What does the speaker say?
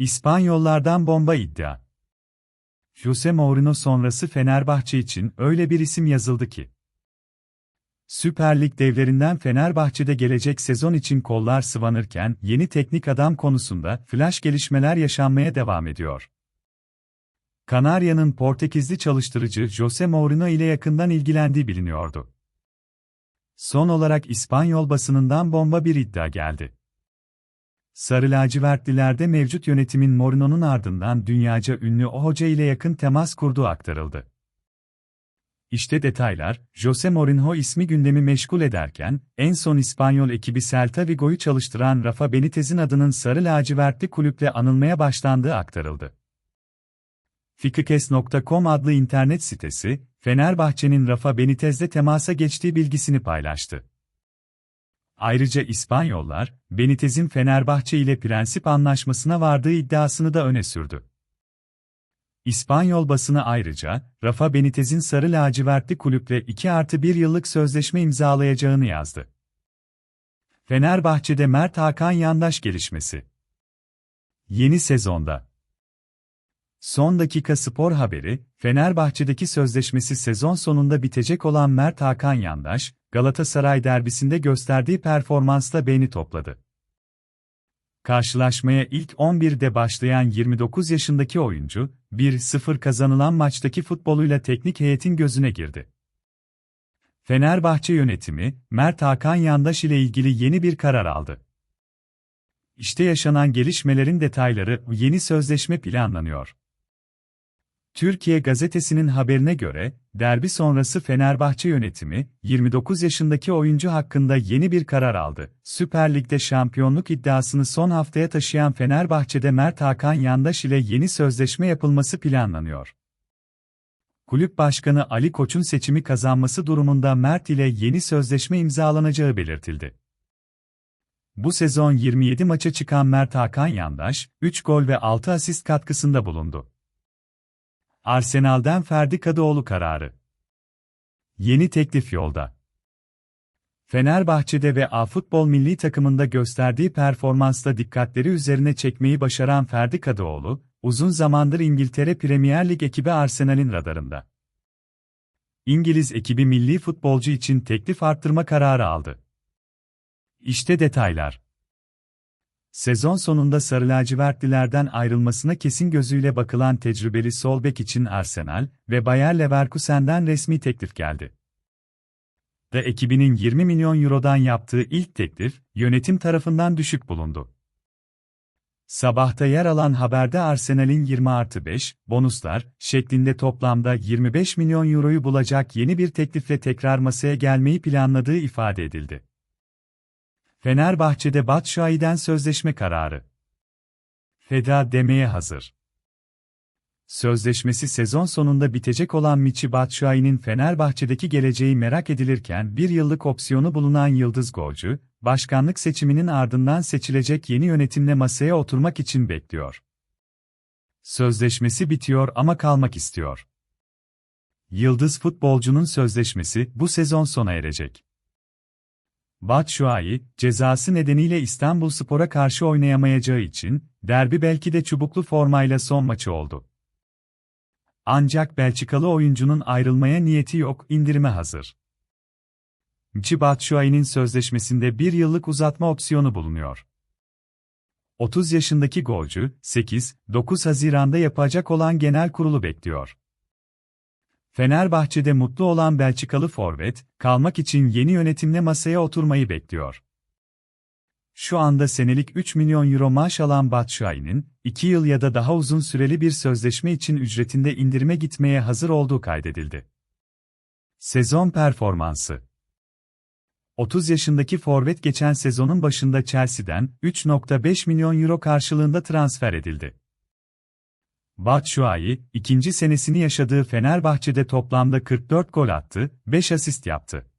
İspanyollardan bomba iddia. Jose Mourinho sonrası Fenerbahçe için öyle bir isim yazıldı ki. Süper Lig devlerinden Fenerbahçe'de gelecek sezon için kollar sıvanırken yeni teknik adam konusunda flash gelişmeler yaşanmaya devam ediyor. Kanarya'nın Portekizli çalıştırıcı Jose Mourinho ile yakından ilgilendiği biliniyordu. Son olarak İspanyol basınından bomba bir iddia geldi. Sarı lacivertlilerde mevcut yönetimin Mourinho'nun ardından dünyaca ünlü o hoca ile yakın temas kurduğu aktarıldı. İşte detaylar, Jose Mourinho ismi gündemi meşgul ederken, en son İspanyol ekibi Celta Vigo'yu çalıştıran Rafa Benitez'in adının sarı lacivertli kulüple anılmaya başlandığı aktarıldı. Fikikes.com adlı internet sitesi, Fenerbahçe'nin Rafa Benitez'le temasa geçtiği bilgisini paylaştı. Ayrıca İspanyollar, Benitez'in Fenerbahçe ile prensip anlaşmasına vardığı iddiasını da öne sürdü. İspanyol basını ayrıca, Rafa Benitez'in sarı lacivertli kulüple 2 artı 1 yıllık sözleşme imzalayacağını yazdı. Fenerbahçe'de Mert Hakan Yandaş gelişmesi. Yeni sezonda Son dakika spor haberi, Fenerbahçe'deki sözleşmesi sezon sonunda bitecek olan Mert Hakan Yandaş, Galatasaray derbisinde gösterdiği performansla beğeni topladı. Karşılaşmaya ilk 11'de başlayan 29 yaşındaki oyuncu, 1-0 kazanılan maçtaki futboluyla teknik heyetin gözüne girdi. Fenerbahçe yönetimi, Mert Hakan Yandaş ile ilgili yeni bir karar aldı. İşte yaşanan gelişmelerin detayları, yeni sözleşme planlanıyor. Türkiye gazetesinin haberine göre, derbi sonrası Fenerbahçe yönetimi, 29 yaşındaki oyuncu hakkında yeni bir karar aldı. Süper Lig'de şampiyonluk iddiasını son haftaya taşıyan Fenerbahçe'de Mert Hakan Yandaş ile yeni sözleşme yapılması planlanıyor. Kulüp Başkanı Ali Koç'un seçimi kazanması durumunda Mert ile yeni sözleşme imzalanacağı belirtildi. Bu sezon 27 maça çıkan Mert Hakan Yandaş, 3 gol ve 6 asist katkısında bulundu. Arsenal'den Ferdi Kadıoğlu kararı. Yeni teklif yolda. Fenerbahçe'de ve A-Futbol milli takımında gösterdiği performansla dikkatleri üzerine çekmeyi başaran Ferdi Kadıoğlu, uzun zamandır İngiltere Premier Lig ekibi Arsenal'in radarında. İngiliz ekibi milli futbolcu için teklif arttırma kararı aldı. İşte detaylar. Sezon sonunda Sarı lacivertlilerden ayrılmasına kesin gözüyle bakılan tecrübeli sol bek için Arsenal ve Bayer Leverkusen'den resmi teklif geldi. Da ekibinin 20 milyon eurodan yaptığı ilk teklif, yönetim tarafından düşük bulundu. Sabahta yer alan haberde Arsenal'in 20 artı 5, bonuslar, şeklinde toplamda 25 milyon euroyu bulacak yeni bir teklifle tekrar masaya gelmeyi planladığı ifade edildi. Fenerbahçe'de Batshuayi'den sözleşme kararı. Feda demeye hazır. Sözleşmesi sezon sonunda bitecek olan Michi Batshuayi'nin Fenerbahçe'deki geleceği merak edilirken bir yıllık opsiyonu bulunan Yıldız Golcü, başkanlık seçiminin ardından seçilecek yeni yönetimle masaya oturmak için bekliyor. Sözleşmesi bitiyor ama kalmak istiyor. Yıldız futbolcunun sözleşmesi bu sezon sona erecek. Batshuayi, cezası nedeniyle İstanbulspor'a karşı oynayamayacağı için, derbi belki de çubuklu formayla son maçı oldu. Ancak Belçikalı oyuncunun ayrılmaya niyeti yok, indirime hazır. Mchi Batshuayi'nin sözleşmesinde bir yıllık uzatma opsiyonu bulunuyor. 30 yaşındaki golcü, 8-9 Haziran'da yapacak olan genel kurulu bekliyor. Fenerbahçe'de mutlu olan Belçikalı forvet, kalmak için yeni yönetimle masaya oturmayı bekliyor. Şu anda senelik 3 milyon euro maaş alan Batshuayi'nin, 2 yıl ya da daha uzun süreli bir sözleşme için ücretinde indirime gitmeye hazır olduğu kaydedildi. Sezon performansı 30 yaşındaki forvet geçen sezonun başında Chelsea'den 3.5 milyon euro karşılığında transfer edildi. Batshuayi, ikinci senesini yaşadığı Fenerbahçe'de toplamda 44 gol attı, 5 asist yaptı.